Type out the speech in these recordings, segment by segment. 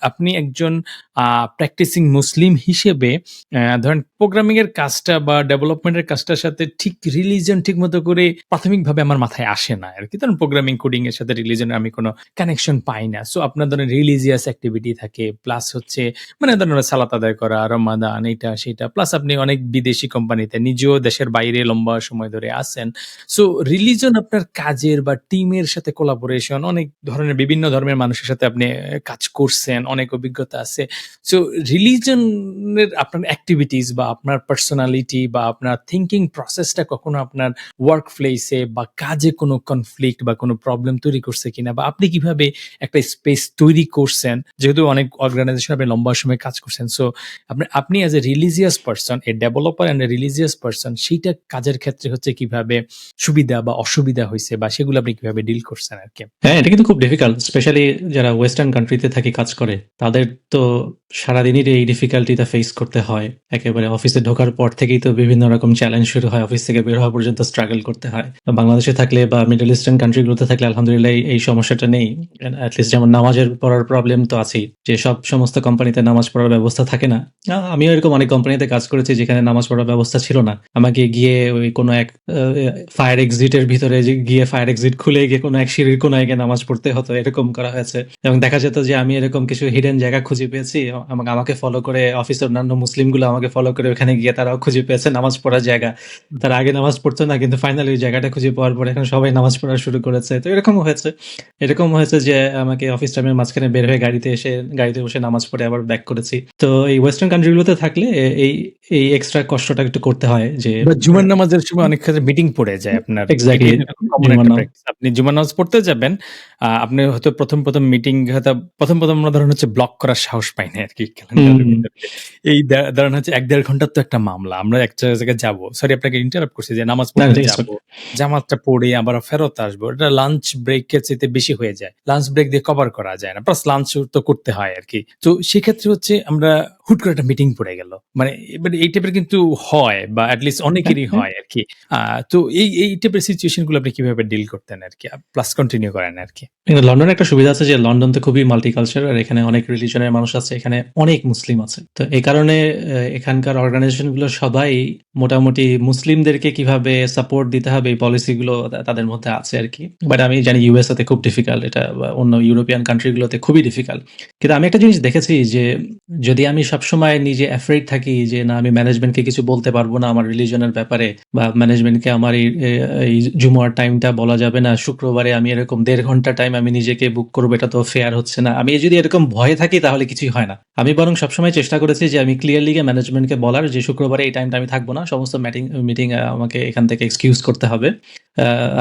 আপনি একজন প্র্যাকটিসিং মুসলিম হিসেবে ধরেন প্রোগ্রামিং এর কাজটা বা ডেভেলপমেন্ট এর কাজটার সাথে ঠিক রিলিজন ঠিকমতো করে প্রাথমিকভাবে আমার মাথায় আসে না আরকি। ধরুন প্রোগ্রামিং কোডিং এর সাথে রিলিজনের আমি কোন কানেকশন পাই না। সো আপনার ধরেন রিলিজিয়াস অ্যাক্টিভিটি থাকে। প্লাস হচ্ছে মানে ধরেন সালাত আদায় করা, রমাদান এটা সেটা। প্লাস আপনি অনেক বিদেশি কোম্পানিতে নিজেও দেশের বাইরে লম্বা সময় ধরে আছেন। সো রিলিজন আপনার কাজের বা টিমের সাথে কোলাবোরেশন অনেক ধরনের বিভিন্ন ধর্মের মানুষের সাথে আপনি কাজ করছেন, অনেক অভিজ্ঞতা আছে। সো রিলিজন এর আপনার অ্যাক্টিভিটিস বা আপনার পার্সোনালিটি বা আপনার থিংকিং প্রসেসটা কখনো আপনার ওয়ার্ক প্লেস বা কাজে কোনো কনফ্লিক্ট বা কোনো প্রবলেম তৈরি করছে কিনা? বা আপনি কীভাবে একটা স্পেস তৈরি করছেন? যেহেতু অনেক অর্গানাইজেশন আপনি লম্বা সময় কাজ করছেন। সো আপনি আপনি as a religious person, a developer and a religious person সেইটা কাজের ক্ষেত্রে হচ্ছে কীভাবে সুবিধা বা অসুবিধা হয়েছে বা সেগুলো আপনি কীভাবে ডিল করছেন আরকি? হ্যাঁ, এটা কিন্তু খুব ডিফিকাল্ট। স্পেশালি যারা ওয়েস্টার্ন কান্ট্রিতে থাকি কাজ করে, তাদের তো সারাদিনই এই ডিফিকাল্টিটা ফেস করতে হয়। একেবারে অফিসে ঢোকার পর থেকেই তো বিভিন্ন রকম চ্যালেঞ্জ শুরু হয়। অফিস থেকে বের হওয়া পর্যন্ত স্ট্রাগল করতে হয়। বাংলাদেশে থাকলে বা মিডল ইস্টার্ন কান্ট্রি গুলোতে থাকলে আলহামদুলিল্লাহ এই, সমস্যাটা নেই। এন এট লিস্ট যেমন নামাজের পড়ার প্রবলেম তো আছেই। যে সব সমস্ত কোম্পানিতে নামাজ পড়ার ব্যবস্থা থাকে না। আমিও এরকম অনেক কোম্পানিতে কাজ করেছি যেখানে নামাজ পড়ার ব্যবস্থা ছিল না। আমাকে গিয়ে ওই কোনো এক ফায়ার এক্সিট এর ভিতরে গিয়ে ফায়ার এক্সিট খুলে গিয়ে কোনো এক সিঁড়ির কোনো গিয়ে নামাজ পড়তে হতো। এরকম করা হয়েছে। এবং দেখা যেত যে আমি এরকম কিছু হিডেন জায়গা খুঁজে পেয়েছি। আমাকে আমাকে ফলো করে অফিসের অন্যান্য মুসলিমগুলো আমাকে ফলো করে ওখানে গিয়ে তারাও খুঁজে পেয়েছে নামাজ পড়ার জায়গা। তারা আগে নামাজ পড়তো না কিন্তু ফাইনালি ওই জায়গাটা খুঁজে পাওয়ার পরে এখন সবাই নামাজ পড়া শুরু করেছে। তো এরকমও হয়েছে। এরকম হয়েছে যে আমাকে অফিস টাইমের মাঝখানে বের হয়ে গাড়িতে এসে গাড়িতে বসে নামাজ পড়ে আবার ব্যাক করেছি। তো এই ওয়েস্টার্ন কান্ট্রি গুলোতে থাকলে এই, এই এক্সট্রা কষ্টটা একটু করতে হয় যে জুমার নামাজের সময় অনেক ক্ষেত্রে মিটিং পড়ে যায় আপনার। প্র্যাকটিস। আপনি জুমার নামাজ পড়তে যাবেন। আপনি হয়তো ১ম, ১ম মিটিং হয়তো ১ম, ১ম আমরা ধরেন হচ্ছে ব্লক করার সাহস পাই না ক্যালেন্ডারের হুম। এই ধারণা ধরেন হচ্ছে এক দেড় ঘণ্টার তো একটা মামলা। আমরা একটা জায়গায় যাব। সরি আপনাকে ইন্টারাপ্ট করছি যে নামাজ পড়তে যাব জামাতটা পড়ে আবার ফেরত আসব। এটা লাঞ্চ ব্রেক এর চাইতে বেশি হয়ে যায়। লাঞ্চ ব্রেক দিয়ে কভার করা যায় না। প্লাস লাঞ্চ তো করতে হয় আর কি তো সেক্ষেত্রে হচ্ছে আমরা হুট করে একটা মিটিং পড়ে গেল। মানে মানে এই টাইপের কিন্তু হয় বা এট লিস্ট হ্যাঁ, অনেকেরই হ্যাঁ। হয় আরকি। আ তো এই, এই টাইপের সিচুয়েশনগুলো আপনি কীভাবে ডিল করতেন আরকি? আ প্লাস কন্টিনিউ করেন আরকি। কিন্তু লন্ডনে একটা সুবিধা আছে যে লন্ডন তো খুবই মাল্টিকালচারাল আর এখানে অনেক রিলিজনের মানুষ আছে। এখানে অনেক মুসলিম আছে। তো এই কারণে এখানকার অর্গানাইজেশনগুলো সবাই মোটামুটি মুসলিমদেরকে কীভাবে সাপোর্ট দিতে হবে এই পলিসি গুলো তাদের মধ্যে আছে আর কি বাট আমি জানি ইউএসএ তে খুব ডিফিকাল্ট এটা অন্য ইউরোপিয়ান কান্ট্রি গুলোতে খুবই ডিফিকাল্ট। কিন্তু আমি একটা জিনিস দেখেছি যে যদি আমি সবসময় নিজে অ্যাফ্রেইড থাকি যে না আমি ম্যানেজমেন্টকে কিছু বলতে পারব না আমার রিলিজনের ব্যাপারে বা ম্যানেজমেন্টকে আমার এই, জুমার টাইমটা বলা যাবে না। শুক্রবারে আমি এরকম ১.৫ ঘণ্টা টাইম আমি নিজেকে বুক করব এটা তো ফেয়ার হচ্ছে না। আমি যদি এরকম ভয়ে থাকি তাহলে কিছুই হয় না। আমি বরং সবসময় চেষ্টা করেছি যে আমি ক্লিয়ারলি ম্যানেজমেন্টকে বলার যে শুক্রবারে এই টাইমটা আমি থাকব না। সমস্ত ম্যাটিং মিটিং আমাকে এখান থেকে এক্সকিউজ করতে হবে।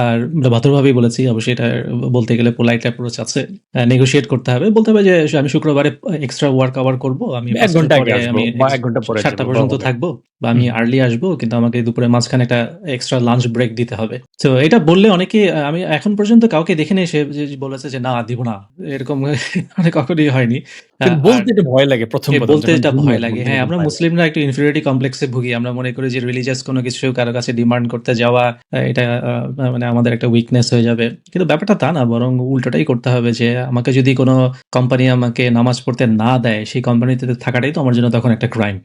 আর ভদ্রভাবেই বলেছি। অবশ্যই এটা বলতে গেলে পোলাইট অ্যাপ্রোচ আছে। আ নেগোশিয়েট করতে হবে। বলতে হবে যে আমি শুক্রবারে এক্সট্রা ওয়ার্ক আওয়ার করব। আমি ১ ৫ টার ঘণ্টা আগে আমি ১ ঘণ্টা পরে ৭ পর্যন্ত থাকব বা আমি আর্লি আসব কিন্তু আমাকে দুপুরের মাঝখানে একটা এক্সট্রা লাঞ্চ ব্রেক দিতে হবে। তো এটা বললে অনেকেই আ আমি এখন পর্যন্ত কাউকে সে যে বলেছে যে না দিব না। এরকম মানে কখনোই হয়নি। বলতে এটা ভয় লাগে ১ম, এ ১ম বলতে এটা ভয় লাগে। হ্যাঁ, আমরা মুসলিমরা একটু ইনফিরিয়রিটি কমপ্লেক্স ভুগি। আমরা মনে করি যে রিলিজিয়াস কোনো কিছু কারও কাছে ডিমান্ড করতে যাওয়া এটা মানে আমাদের একটা উইকনেস হয়ে যাবে। কিন্তু ব্যাপারটা তা না বরং উল্টোটাই করতে হবে যে আমাকে যদি কোনো কোম্পানি আমাকে নামাজ পড়তে না দেয় সেই কোম্পানিতে থাকাটাই তো আমার জন্য তখন একটা ক্রাইম।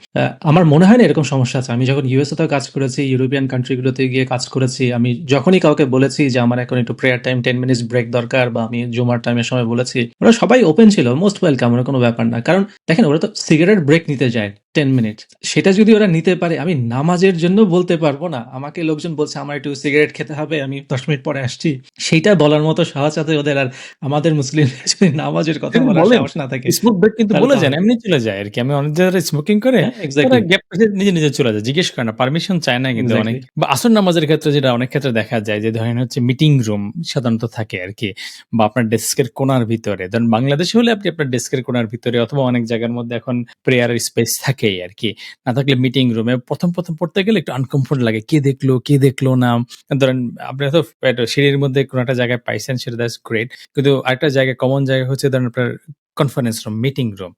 আমার মনে হয় না এরকম সমস্যা আছে। আমি যখন ইউএসএ তেও কাজ করেছি, ইউরোপিয়ান কান্ট্রিগুলোতে গিয়ে কাজ করেছি। আমি যখনই কাউকে বলেছি যে আমার এখন একটু prayer time ten minutes break দরকার বা আমি জুমার টাইমের সময় বলেছি। ওরা সবাই ওপেন ছিল। মোস্ট ওয়েলকাম ওরা কোনো ব্যাপার না। কারণ দেখেন ওরা তো সিগারেট ব্রেক নিতে যায় 10 মিনিট। সেটা যদি ওরা নিতে পারে আমি নামাজের জন্য বলতে পারব না। আমাকে লোকজন বলছে আমার একটু সিগারেট খেতে হবে। আমি ১০ মিনিট পরে আসছি। সেইটা বলার মতো সাহস আছে ওদের আর আমাদের মুসলিমদের যদি নামাজের কথা বলার সাহস না থাকে স্মোক ব্রেক কিন্তু বলে যান। এমনি চলে যায় আরকি। আমি অনেক জায়গায় স্মোকিং করে হ্যাঁ। গ্যাপ নিজে, নিজে চলে যায়। জিজ্ঞেস করে না। পারমিশন চায় না কিন্তু অনেক বা আসর নামাজের ক্ষেত্রে যেটা অনেক ক্ষেত্রে দেখা যায় যে ধরেন হচ্ছে মিটিং রুম সাধারণত থাকে আর কি বা আপনার ডেস্কের কোনার ভিতরে। ধরেন বাংলাদেশে হলে আপনি আপনার ডেস্কের কোনার ভিতরে অথবা অনেক জায়গার মধ্যে এখন প্রেয়ার স্পেস স্পেস থাকেই আরকি। না থাকলে মিটিং রুমে ১ম, ১ম পড়তে গেলে একটু আনকমফোর্ট লাগে। কে দেখল, কে দেখল না। ধরেন আপনি তো সিঁড়ির মধ্যে কোনো একটা জায়গায় পাইছেন সেটা দ্যাটস গ্রেট। কিন্তু আরেকটা জায়গায় কমন জায়গা হচ্ছে ধরেন আপনার কনফারেন্স রুম, মিটিং রুম।